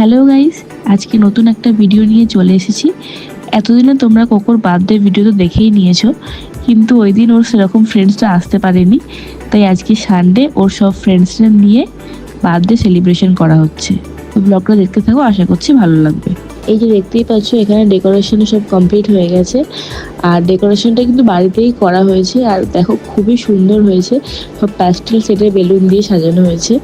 Hello guys আজকে নতুন একটা ভিডিও নিয়ে চলে এসেছি। এতদিনে তোমরা কোকোর বার্থডে ভিডিও তো দেখেই নিয়েছো, কিন্তু ওই দিন ওর সেরকম ফ্রেন্ডসরা আসতে পারেনি। তাই আজকে সানডে ওর সব ফ্রেন্ডসরা নিয়ে বার্থডে সেলিব্রেশন করা হচ্ছে। তো ব্লগটা দেখতে থাকো, আশা করছি ভালো লাগবে। এই যে দেখতেই পাচ্ছ, এখানে ডেকোরেশন সব কমপ্লিট হয়ে গেছে। আর ডেকোরেশনটা কিন্তু বাড়িতেই করা হয়েছে। আর দেখো, খুবই সুন্দর হয়েছে। সব প্যাস্টেল সেটের বেলুন দিয়ে সাজানো হয়েছে।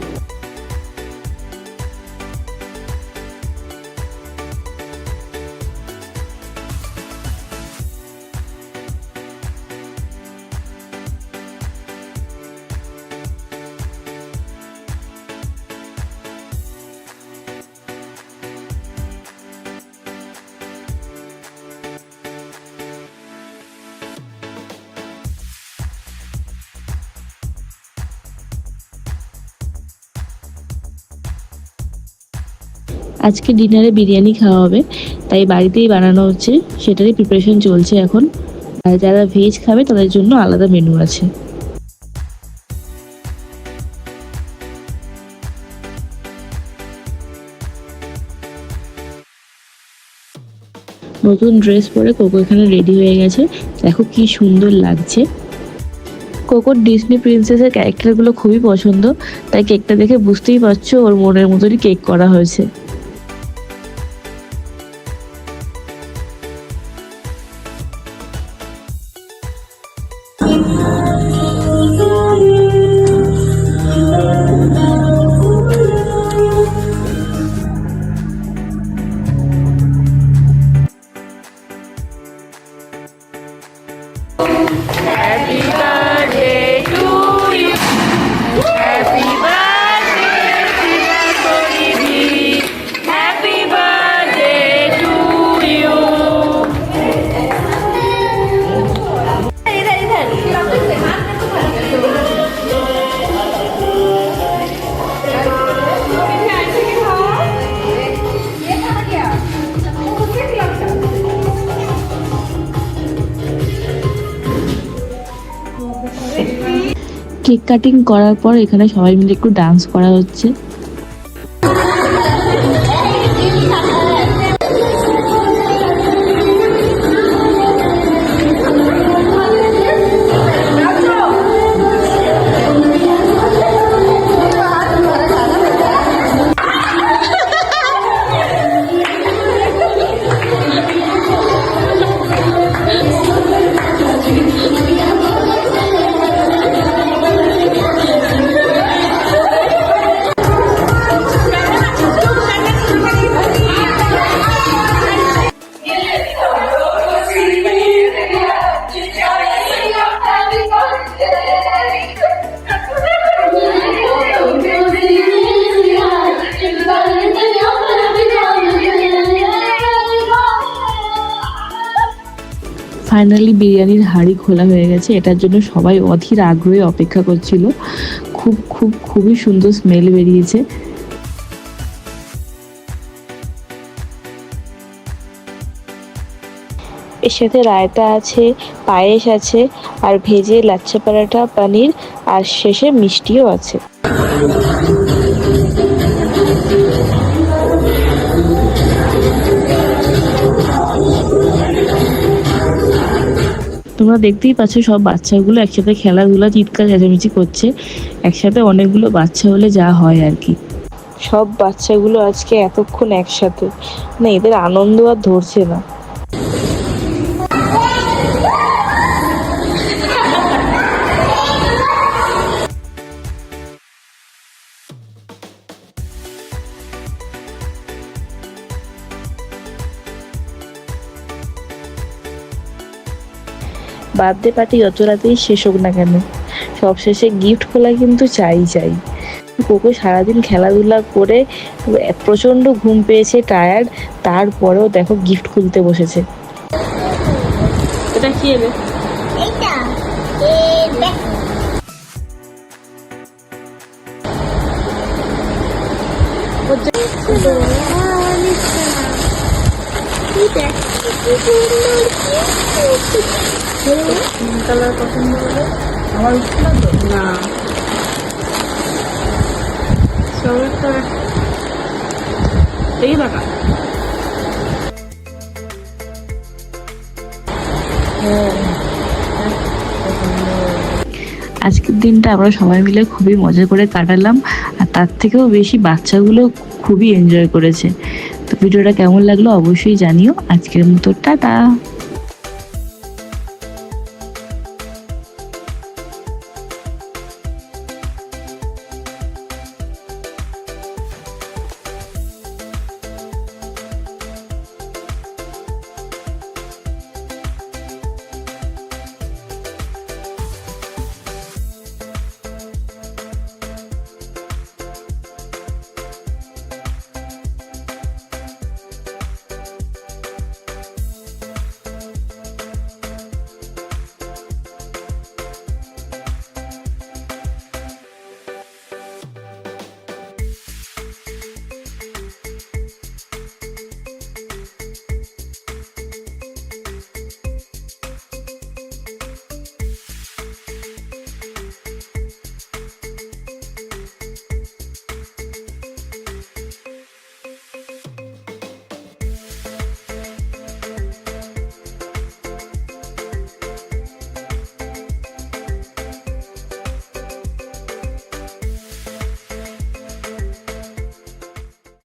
আজকে ডিনারে বিরিয়ানি খাওয়া হবে, তাই বাড়িতেই বানানো হচ্ছে, সেটারই প্রিপারেশন চলছে এখন। আর যারা ভেজ খাবে, তাদের জন্য আলাদা মেনু আছে। নতুন ড্রেস পরে কোকো এখানে রেডি হয়ে গেছে। দেখো কি সুন্দর লাগছে। কোকোর ডিসনি প্রিন্সেসের ক্যারেক্টারগুলো খুবই পছন্দ, তাই কেকটা দেখে বুঝতেই পারছ, ওর মনের মতনই কেক করা হয়েছে। Happy কেক কাটিং করার পর এখানে সবাই মিলে একটু ডান্স করা হচ্ছে। ফাইনালি বিরিয়ানির হাঁড়ি খোলা হয়ে গেছে। এটার জন্য সবাই অধীর আগ্রহে অপেক্ষা করছিল। খুব খুব, খুবই সুন্দর স্মেল বেরিয়েছে। এর সাথে রায়তা আছে, পায়েস আছে, আর ভেজে লাচ্ছা পরাঠা পনির, আর শেষে মিষ্টিও আছে। তোমরা দেখতেই পাচ্ছ সব বাচ্চাগুলো একসাথে খেলাধুলা, চিৎকার, চেঁচামেচি করছে। একসাথে অনেকগুলো বাচ্চা হলে যা হয় আর কি। সব বাচ্চাগুলো আজকে এতক্ষণ একসাথে। না, এদের আনন্দ আর ধরছে না। বার্থডে পার্টি যত রাতেই শেষ হোক না কেন সব শেষে গিফট খোলা কিন্তু চাই চাই। কোকো সারাদিন খেলাধুলা করে প্রচণ্ড ঘুম পেয়েছে টায়ার্ড তারপরেও দেখো গিফট খুলতে বসেছে। এটা কি আজকের দিনটা আমরা সবাই মিলে খুবই মজা করে কাটালাম, আর তার থেকেও বেশি বাচ্চাগুলো খুবই এনজয় করেছে। তো ভিডিওটা কেমন লাগল অবশ্যই জানিও। আজকের মতো টাটা।